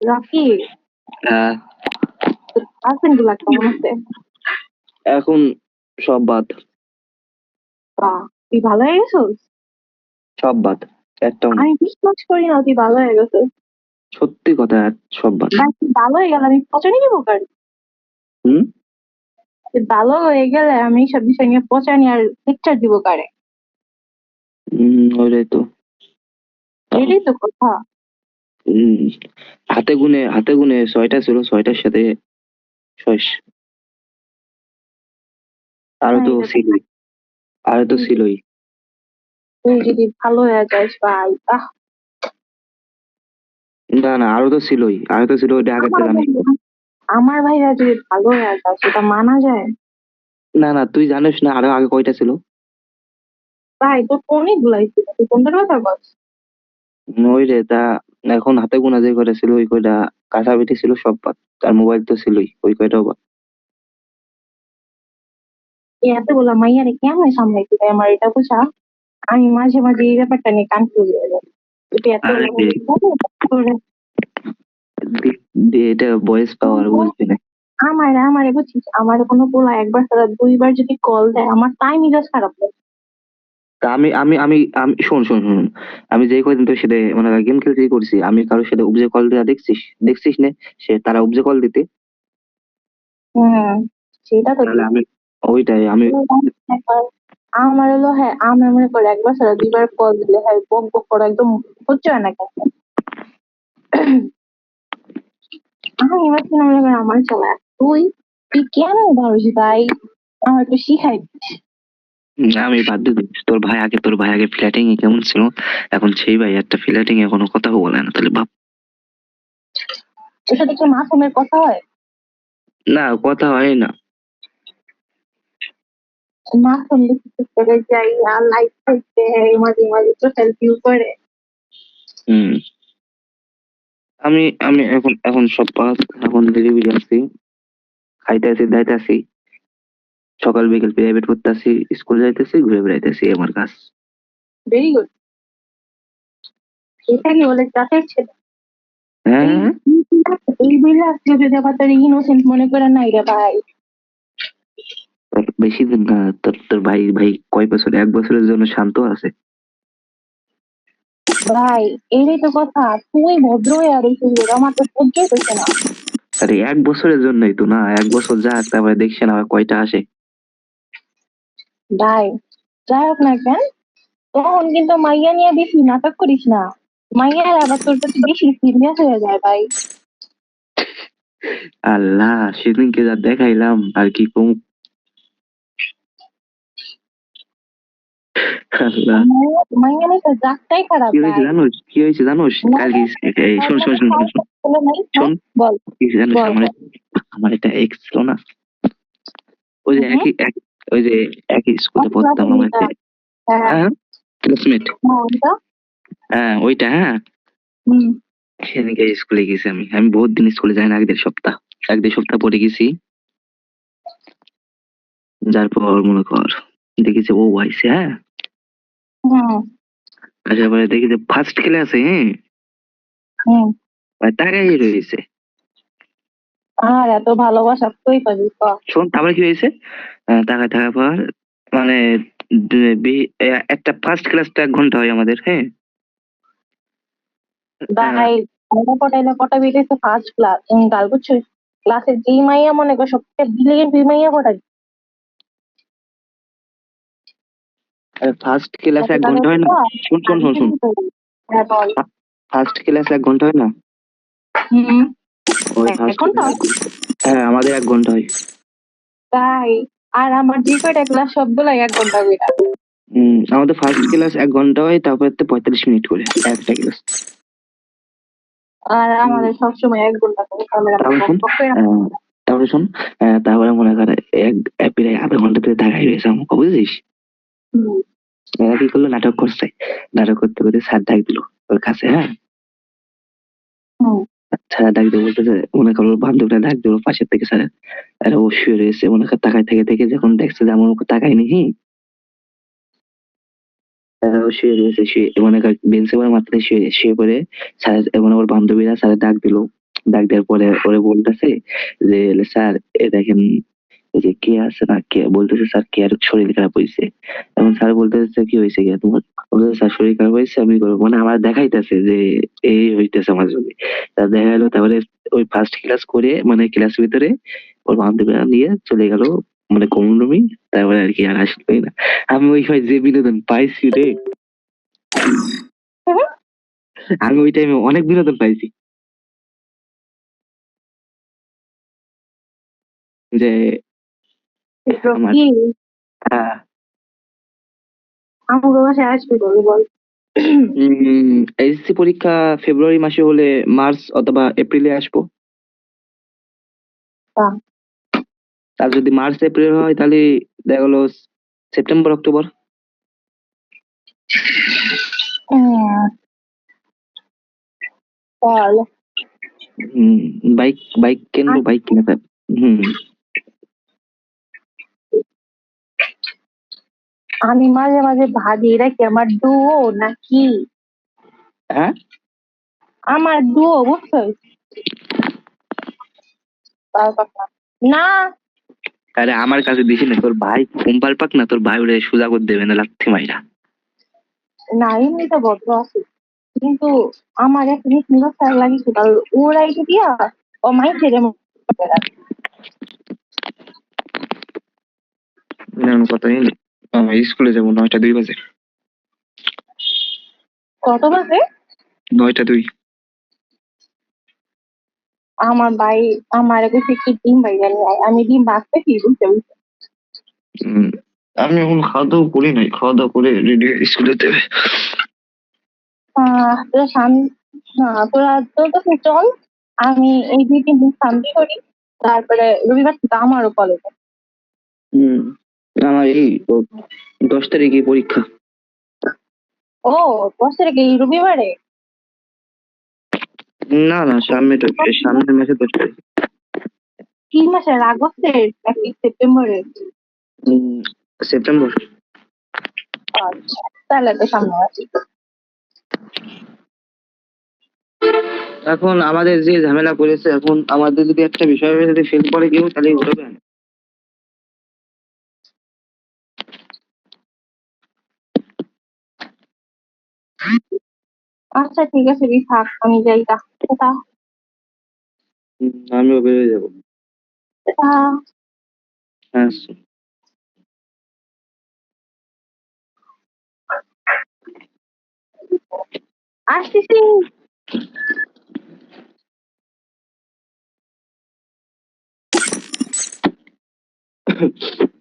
রাফি? হ্যাঁ। গুলা কেমন আছে? এখন সব বাদ। বা তুই ভালো হয়ে গেছিস? সব বাদ একদম। আমি বিশ্বাস করি না তুই ভালো হয়ে গেছিস। সত্যি কথা সব বাদ। ভালো হয়ে গেলে আমি পচানি দিব কার? হুম? ভালো হয়ে গেলে আমি সব বিষয় নিয়ে পচানি আর লেকচার দিব কারে? হুম, ওইটাই তো। এটাই তো কথা। হাতে গুনে হাতে গুনে ছয়টা ছিল ছয়টার সাথে শেষ আরও তো হ্যাঁ, ছিলই। আরও তো ছিলই। তুই যদি ভালো হয়ে যাস ভাই আহ না না আরও তো ছিলই আরও তো ছিল ওইটা আগের থেকে আমার- ভাইরা যদি ভালো হয়ে যায় সেটা মানা যায়? না না তুই জানিস না আরও আগে কয়টা ছিল? ভাই তোর অনেক গুলাই ছিল? তুই কোনটার কথা বল ওই রে তা এখন হাতে গোনা যে কয়টা ছিল ওই কয়টা কাছাকাছি ছিল সব বাদ তার মোবাইল তো ছিলই ওই কয়টাও বাদ। বলা মাইয়ারে কেমন সামলাইতে আমার এটা বুঝা? আমি মাঝে মাঝে এই ব্যাপারটা নিয়ে কনফিউজ হয়ে যাই। এটা এত আরে করে? দি- দি- এটা বয়েস পাওয়ার বুঝবি না। আমার আমার বুঝছিস? আমার কোনো পোলা একবার ছাড়া দুইবার যদি কল দেয় আমার তাই মিজাজ খারাপ লাগে। আমি আমি আমি আমি শোন শোন শোন আমি যে কয়দিন তোর সাথে মানে গেম খেলতে করছি আমি কারোর সাথে উপজে কল দেওয়া দেখছিস দেখছিস না? সে তারা উপজে কল দিতে। হম সেটা তো তাহলে আমি ওইটাই আমি আমার হলো হ্যাঁ আমার মনে করে একবার ছাড়া দুইবার কল দিলে হ্যাঁ বক বক করা একদম হচ্ছে না কেন? আমি এবার মনে আমার চলা তুই তুই কেন ভাই? আমার একটু শিখাই দিস। আমি বাধ্য দিচ্ছি। তোর ভাই আগে তোর ভাই আগে ফ্ল্যাটিং এ কেমন ছিল? এখন সেই ভাই একটা ফ্ল্যাটিং এ কোনো কথা বলে না তাহলে ভাব। তোর সাথে কি মাসুমের কথা হয়? না কথা হয় না। মাসুম করে যাই আর লাইফ করতে মাঝে মাঝে তো সেলফিও করে। হুম। আমি আমি এখন এখন সব পাস এখন ডেলিভারি আছি খাইতে আছি দাইতে আছি সকাল বিকেল প্রাইভেট আসি স্কুল যাইতেছি ঘুরে বেড়াইতেছি আমার কাজ। ভেরি গুড এটা কি বলে চাটের ছেলে। হ্যাঁ এই বিলাস যদি আবার তোর ইনোসেন্ট মনে করে নাই রে ভাই। তোর বেশি দিন না তোর তোর ভাই ভাই কয় বছর এক বছরের জন্য শান্ত আছে। ভাই এটাই তো কথা তুই ভদ্র হয়ে আর এই সুন্দর আমার তো সহ্যই করছে না। আরে এক বছরের জন্যই তো না এক বছর যাক তারপরে দেখছে না আবার কয়টা আসে। ভাই যাই হোক না কেন তখন কিন্তু মাইয়া নিয়ে বেশি নাটক করিস না। মাইয়া আবার তোর প্রতি বেশি সিরিয়াস হয়ে যায় ভাই। আল্লাহ সেদিনকে যা দেখাইলাম আর কি কম মাইয়া- নিয়ে তো জাতটাই খারাপ কি হয়েছে জানোস? কি হয়েছে জানোস? কালকে এই শোন শোন শোন শোন, শোন। বলে। জানোস? আমার আমার একটা এক্স ছিল না? ওই যে একই ওই যে একই স্কুলে আচ্ছা, পড়তাম আমার একটা হ্যাঁ হ্যাঁ। ক্লাসমেট হ্যাঁ, ওইটা? হ্যাঁ ওইটা হ্যাঁ। সেদিনকে স্কুলে গেছি আমি। আমি বহুত দিন স্কুলে যাই না এক দেড় সপ্তাহ। এক দেড় সপ্তাহ পরে গেছি। যার পর মনে কর দেখেছি ও আইসে হ্যাঁ। হুম আসার পরে দেখি যে ফার্স্ট ক্লাসে হ্যাঁ। মানে রয়েছে। আর এত ভালোবাসা তুই পাবি ক। শোন তারপরে কি হয়েছে? আহ, তাকায় থাকার পর মানে দ- বি- এ- একটা ফার্স্ট ক্লাসটা এক ঘণ্টা হয় আমাদের হ্যাঁ? ভাই আমরা পটাইলে পটাবি তো ফার্স্ট ক্লাস গাল বুঝছিস ক্লাসে যেই মাইয়া মনে কর সবথেকে ব্রিলিয়েন্ট তুই মাইয়া পটাবি ফার্স্ট ক্লাসে এক ঘণ্টা হয় না? শোন শোন শোন শোন। হ্যাঁ ফার্স্ট ক্লাসে এক ঘণ্টা হয় না? হুম। হ্যাঁ আমাদের এক ঘণ্টা হয়। তাই? আর আমার যে কয়টা ক্লাস সবগুলাই এক ঘণ্টা করে হম আমাদের ফার্স্ট ক্লাস এক ঘণ্টা হয় তারপর তো পঁয়তাল্লিশ মিনিট করে একটা ক্লাস আর আমাদের সবসময় এক ঘণ্টা করে তারপরে শোন তারপরে মনে করে এক প্রায় আধা ঘণ্টা ধরে তাকাই রয়েছে আমাকে বুঝছিস? এরা কি করল? নাটক করছে। নাটক করতে করতে স্যার ডাক দিল ওর কাছে হ্যাঁ। স্যার, ডাক দিয়ে বলতেছে করো ওর বান্ধবটা ডাক দিল পাশের থেকে, স্যার। আর ও শুয়ে রয়েছে কর তাকায় থেকে থেকে যখন দেখছে যে আমার ওকে তাকায়নি হি শুয়ে রয়েছে, শুয়ে, মনে কর বেঞ্চে পরে মাথাতে শুয়ে শুয়ে পড়ে, স্যার মানে ওর বান্ধবীরা, স্যার, ডাক দিল। ডাক দেওয়ার পরে ওরে বলতেছে যে, স্যার, এ দেখেন যে কে আছে না কে, বলতেছে স্যার কে আর শরীর খারাপ হয়েছে এখন স্যার বলতেছে, কি হয়েছে কে? তোমার বলতেছে, স্যার, শরীর খারাপ হয়েছে আমি করব। মানে আমার দেখাইতেছে যে এই হইতেছে আমার জন্য। তা দেখা গেলো, তারপরে ওই ফার্স্ট ক্লাস করে মানে ক্লাস ভিতরে ওর বান্ধবী নিয়ে চলে গেল মানে কমন রুমে তারপরে আর কি আর আসলোই না? আমি ওই সময় যে বিনোদন পাইছি রে। আমি ওই টাইমে অনেক বিনোদন পাইছি। যে আমার- কি আহ, আমার বাসায় আসবে বল? বল এইচএসসি পরীক্ষা ফেব্রুয়ারি মাসে হলে মার্চ অথবা এপ্রিলে আসব। বাহ। আর যদি মার্চ এপ্রিল হয় তাহলে দেখা গেলো সেপ্টেম্বর অক্টোবর হুম। বল বাইক বাইক কিনবো বাইক কিনে ফেল হম। আমি মাঝে মাঝে ভাবি এটা কি আমার ডুও নাকি? হ্যাঁ? আমার ডুও বুঝছ না। আরে আমার কাছে দিছি না তোর ভাই কোম্পাল পাক না তোর ভাই ওরে সোজা করে দেবে না লাথি মাইরা। না এমনি তো ভদ্র আছে। কিন্তু আমার একটা জিনিস নিরস্ত লাগিয়েছে কারণ ওরা এটা দিয়া ও মাই ছেড়ে না কথা স্কুলে যাব নয়টা দুই বাজে। কত বাজে? নয়টা দুই। আমার ভাই আমার কাছে কি ডিম ভাই জানি আমি ডিম ভাজতে কি বুঝতে বুঝতে আমি এখন খাওয়া দাওয়া করি নাই। খাওয়া দাওয়া করে রেডি স্কুলে দেবে তোরা কাছে চল। আমি এই দুই তিন দিন শান্তি করি। তারপরে রবিবার থেকে আমারও কলেজ হুম আমার এই দশ তারিখে পরীক্ষা। ও দশ তারিখে এই রবিবারে? না না সামনে তো সামনের মাসে দশ তারিখ। কি মাসের আগস্টের নাকি সেপ্টেম্বরের হুম, সেপ্টেম্বর। আচ্ছা তাহলে তো সামনে আছি এখন আমাদের যে ঝামেলা করেছে এখন আমাদের যদি একটা বিষয় যদি ফেল করে কেউ তাহলে উঠবে না আচ্ছা ঠিক আছে রি থাক আমি যাই তা তা। হুম, আমিও বেরোয় যাব। তা। হ্যাঁ আসতেছি।